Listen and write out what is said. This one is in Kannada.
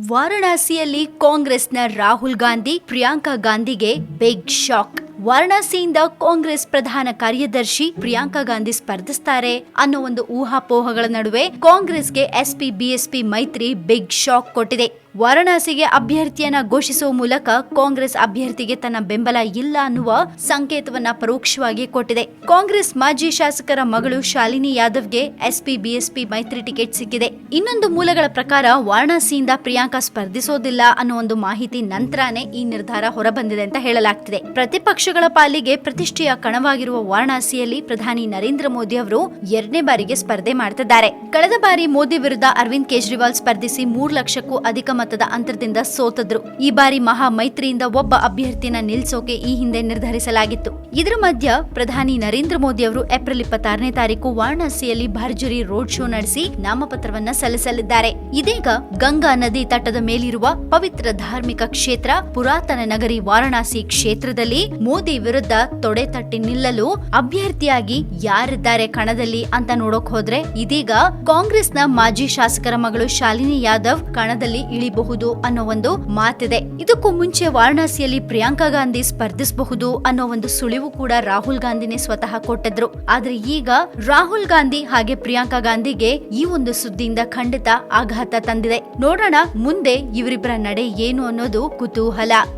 ವಾರಣಾಸಿಯಲ್ಲಿ ಕಾಂಗ್ರೆಸ್ನ ರಾಹುಲ್ ಗಾಂಧಿ, ಪ್ರಿಯಾಂಕಾ ಗಾಂಧಿಗೆ ಬಿಗ್ ಶಾಕ್ ವಾರಣಾಸಿಯಿಂದ ಕಾಂಗ್ರೆಸ್ ಪ್ರಧಾನ ಕಾರ್ಯದರ್ಶಿ ಪ್ರಿಯಾಂಕಾ ಗಾಂಧಿ ಸ್ಪರ್ಧಿಸ್ತಾರೆ. ಅನ್ನೋ ಒಂದು ಊಹಾಪೋಹಗಳ ನಡುವೆ ಕಾಂಗ್ರೆಸ್ಗೆ ಎಸ್ಪಿ ಬಿಎಸ್ಪಿ ಮೈತ್ರಿ ಬಿಗ್ ಶಾಕ್ ಕೊಟ್ಟಿದೆ. ವಾರಣಾಸಿಗೆ ಅಭ್ಯರ್ಥಿಯನ್ನ ಘೋಷಿಸುವ ಮೂಲಕ ಕಾಂಗ್ರೆಸ್ ಅಭ್ಯರ್ಥಿಗೆ ತನ್ನ ಬೆಂಬಲ ಇಲ್ಲ ಅನ್ನುವ ಸಂಕೇತವನ್ನ ಪರೋಕ್ಷವಾಗಿ ಕೊಟ್ಟಿದೆ. ಕಾಂಗ್ರೆಸ್ ಮಾಜಿ ಶಾಸಕರ ಮಗಳು ಶಾಲಿನಿ ಯಾದವ್ಗೆ ಎಸ್ಪಿ, ಬಿಎಸ್ಪಿ ಮೈತ್ರಿ ಟಿಕೆಟ್ ಸಿಕ್ಕಿದೆ. ಇನ್ನೊಂದು ಮೂಲಗಳ ಪ್ರಕಾರ ವಾರಣಾಸಿಯಿಂದ ಪ್ರಿಯಾಂಕಾ ಸ್ಪರ್ಧಿಸೋದಿಲ್ಲ ಅನ್ನೋ ಒಂದು ಮಾಹಿತಿ ನಂತರನೇ ಈ ನಿರ್ಧಾರ ಹೊರಬಂದಿದೆ ಅಂತ ಹೇಳಲಾಗ್ತಿದೆ. ಪ್ರತಿಪಕ್ಷಗಳ ಪಾಲಿಗೆ ಪ್ರತಿಷ್ಠೆಯ ಕಣವಾಗಿರುವ ವಾರಣಾಸಿಯಲ್ಲಿ ಪ್ರಧಾನಿ ನರೇಂದ್ರ ಮೋದಿ ಅವರು ಎರಡನೇ ಬಾರಿಗೆ ಸ್ಪರ್ಧೆ ಮಾಡ್ತಿದ್ದಾರೆ. ಕಳೆದ ಬಾರಿ ಮೋದಿ ವಿರುದ್ಧ ಅರವಿಂದ್ ಕೇಜ್ರಿವಾಲ್ ಸ್ಪರ್ಧಿಸಿ ಮೂರು ಲಕ್ಷಕ್ಕೂ ಅಧಿಕ ಮತದ ಅಂತರದಿಂದ ಸೋತದ್ರು. ಈ ಬಾರಿ ಮಹಾ ಮೈತ್ರಿಯಿಂದ ಒಬ್ಬ ಅಭ್ಯರ್ಥಿನ ನಿಲ್ಸೋಕೆ ಈ ಹಿಂದೆ ನಿರ್ಧರಿಸಲಾಗಿತ್ತು. ಇದರ ಮಧ್ಯ ಪ್ರಧಾನಿ ನರೇಂದ್ರ ಮೋದಿ ಅವರು ಏಪ್ರಿಲ್ ಇಪ್ಪತ್ತಾರನೇ ತಾರೀಕು ವಾರಣಾಸಿಯಲ್ಲಿ ಭರ್ಜರಿ ರೋಡ್ ಶೋ ನಡೆಸಿ ನಾಮಪತ್ರವನ್ನ ಸಲ್ಲಿಸಲಿದ್ದಾರೆ. ಇದೀಗ ಗಂಗಾ ನದಿ ತಟದ ಮೇಲಿರುವ ಪವಿತ್ರ ಧಾರ್ಮಿಕ ಕ್ಷೇತ್ರ ಪುರಾತನ ನಗರಿ ವಾರಣಾಸಿ ಕ್ಷೇತ್ರದಲ್ಲಿ ಮೋದಿ ವಿರುದ್ಧ ತೊಡೆ ತಟ್ಟಿ ನಿಲ್ಲಲು ಅಭ್ಯರ್ಥಿಯಾಗಿ ಯಾರಿದ್ದಾರೆ ಕಣದಲ್ಲಿ ಅಂತ ನೋಡೋಕ್ ಹೋದ್ರೆ ಇದೀಗ ಕಾಂಗ್ರೆಸ್ನ ಮಾಜಿ ಶಾಸಕರ ಮಗಳು ಶಾಲಿನಿ ಯಾದವ್ ಕಣದಲ್ಲಿ ಇಳಿಬಹುದು ಅನ್ನೋ ಒಂದು ಮಾತಿದೆ. ಇದಕ್ಕೂ ಮುಂಚೆ ವಾರಣಾಸಿಯಲ್ಲಿ ಪ್ರಿಯಾಂಕಾ ಗಾಂಧಿ ಸ್ಪರ್ಧಿಸಬಹುದು ಅನ್ನೋ ಒಂದು ಸುಳಿವು ಕೂಡ ರಾಹುಲ್ ಗಾಂಧಿನೇ ಸ್ವತಃ ಕೊಟ್ಟಿದ್ರು. ಆದ್ರೆ ಈಗ ರಾಹುಲ್ ಗಾಂಧಿ ಹಾಗೆ ಪ್ರಿಯಾಂಕಾ ಗಾಂಧಿಗೆ ಈ ಒಂದು ಸುದ್ದಿಯಿಂದ ಖಂಡಿತ ಆಘಾತ ತಂದಿದೆ. ನೋಡೋಣ ಮುಂದೆ ಇವರಿಬ್ಬರ ನಡೆ ಏನು ಅನ್ನೋದು ಕುತೂಹಲ.